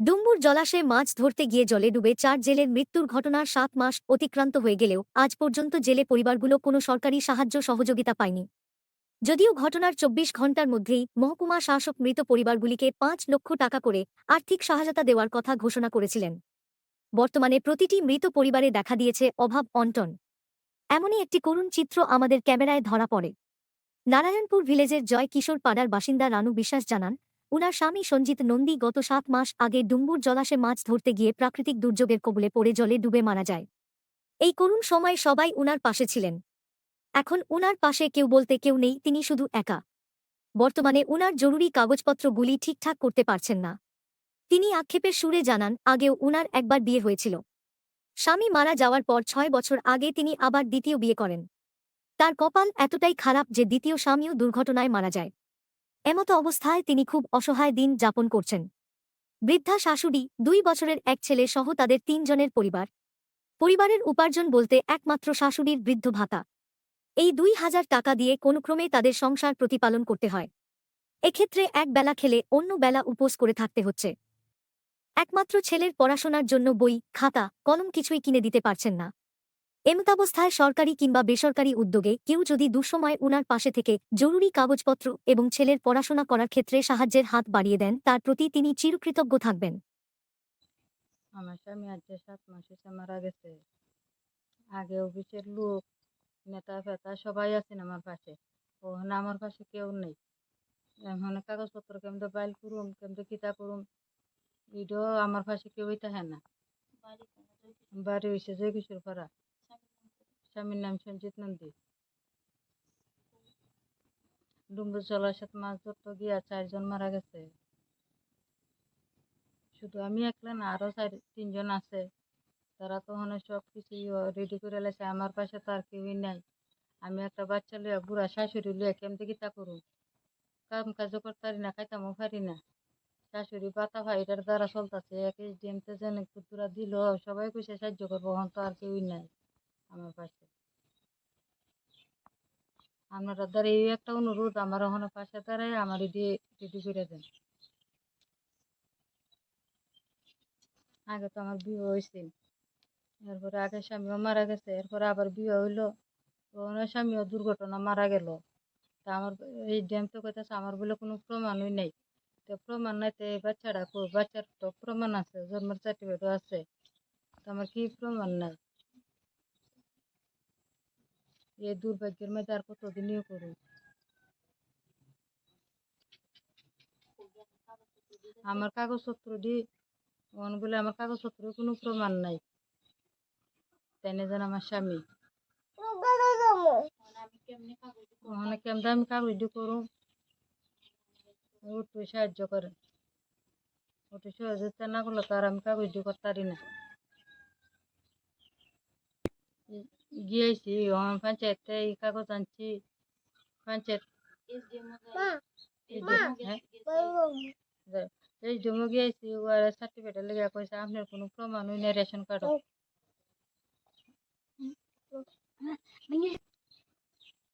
ডুম্বুর জলাশয়ে মাছ ধরতে গিয়ে জলে ডুবে চার জেলের মৃত্যুর ঘটনার সাত মাস অতিক্রান্ত হয়ে গেলেও আজ পর্যন্ত জেলে পরিবারগুলো কোনো সরকারি সাহায্য সহযোগিতা পায়নি। যদিও ঘটনার চব্বিশ ঘণ্টার মধ্যেই মহকুমা শাসক মৃত পরিবারগুলিকে পাঁচ লক্ষ টাকা করে আর্থিক সহায়তা দেওয়ার কথা ঘোষণা করেছিলেন। বর্তমানে প্রতিটি মৃত পরিবারে দেখা দিয়েছে অভাব অন্টন। এমনই একটি করুণ চিত্র আমাদের ক্যামেরায় ধরা পড়ে। নারায়ণপুর ভিলেজের জয় কিশোর পাড়ার বাসিন্দা রানু বিশ্বাস জানান উনার স্বামী সঞ্জিত নন্দী গত সাত মাস আগে ডুম্বুর জলাশে মাছ ধরতে গিয়ে প্রাকৃতিক দুর্যোগের কবলে পড়ে জলে ডুবে মারা যায়। এই করুণ সময় সবাই উনার পাশে ছিলেন। এখন উনার পাশে কেউ বলতে কেউ নেই, তিনি শুধু একা। বর্তমানে উনার জরুরি কাগজপত্রগুলি ঠিকঠাক করতে পারছেন না। তিনি আক্ষেপের সুরে জানান, আগেও উনার একবার বিয়ে হয়েছিল। স্বামী মারা যাওয়ার পর ছয় বছর আগে তিনি আবার দ্বিতীয় বিয়ে করেন। তার কপাল এতটাই খারাপ যে দ্বিতীয় স্বামীও দুর্ঘটনায় মারা যায়। এমতো অবস্থায় তিনি খুব অসহায় দিন যাপন করছেন। বৃদ্ধা শাশুড়ি দুই বছরের এক ছেলে সহ তাদের তিনজনের পরিবার। পরিবারের উপার্জন বলতে একমাত্র শাশুড়ির বৃদ্ধ ভাতা। এই দুই হাজার টাকা দিয়ে কোনোক্রমে তাদের সংসার প্রতিপালন করতে হয়। এক্ষেত্রে এক বেলা খেলে অন্য বেলা উপোস করে থাকতে হচ্ছে। একমাত্র ছেলের পড়াশোনার জন্য বই, খাতা, কলম কিছুই কিনে দিতে পারছেন না। এমতাবস্থায় সরকারি কিংবা বেসরকারি উদ্যোগে কেউ যদি দুঃসময় উনার পাশে থেকে জরুরি কাগজপত্র এবং ছেলের পড়াশোনা করার ক্ষেত্রে সাহায্যের হাত বাড়িয়ে দেন, তার প্রতি তিনি চিরকৃতজ্ঞ থাকবেন। আমার স্বামী আজ সাত মাস মারা গেছে। আগে অফিসের লোক, নেতা ফেতা সবাই আছেন আমার পাশে। ওখানে আমার পাশে কেউ নেই। এখন কাগজপত্র কেমন বাইল করুম, কেমন কিতা করুম এটাও আমার পাশে কেউই থাকে না। বাড়ি হয়েছে জয় কিশোর পাড়া। স্বামীর নাম সঞ্জিত নন্দী। ডুম্বুর জলাশয় মাছ ধরতে গিয়া চারজন মারা গেছে। শুধু আমি একলা না আরও চার, তিনজন আছে। তারা তো ওখানে সব কিছু রেডি করে লেছে আমার পাশে তো আর কেউই নাই। আমি একটা বাচ্চা লইয়া বুড়া শাশুড়ি লইয়া কেমতে কিতা করুম কাম কাজও করতে পারি না, খাইতামও পারি না। শাশুড়ি পাতা ভাই এটার দ্বারা চলতেছে এক ডিএমতে যেন কুতুরা দিল, সবাই কইসে সাহায্য করব ওখান তো আর কেউই নাই আমার পাশে। আপনারা দ্বারা এই একটা অনুরোধ, আমার ওখানে পাশে দাঁড়ায় আমার দিয়ে রেডি করে দেন। আগে তো আমার বিয়ে হয়েছে এরপরে আগে স্বামীও মারা গেছে, এরপরে আবার বিয়ে হইল। স্বামীও দুর্ঘটনা মারা গেল। তা আমার এই ড্যাম তো কইতেছে আমার বলে কোনো প্রমাণই নেই। তো প্রমাণ নাই তো এই বাচ্চাটা বাচ্চার তো প্রমাণ আছে, জন্মের সার্টিফিকেটও আছে। তো আমার কি প্রমাণ নাই? এই দুর্ভাগ্যের মধ্যে আর কতদিনই করুন আমার কাগজপত্র দি ওখান বলে আমার কাগজপত্রের কোনো প্রমাণ নাই। তাই না আমার স্বামী? ওখানে কেমন আমি কাগজ দিয়ে করুম? একটু সাহায্য করেন একটু সহযোগিতা না করলে তো আর আমি কাগজ দিয়ে করতে পারি না। গিয়েছি পঞ্চায়েতে এই কাগজ আনছি। পঞ্চায়েত হ্যাঁ? এই জমে গিয়েছি ওর সার্টিফিকেট লেগে কইছে আপনার কোনো প্রমাণ হই না রেশন কার্ড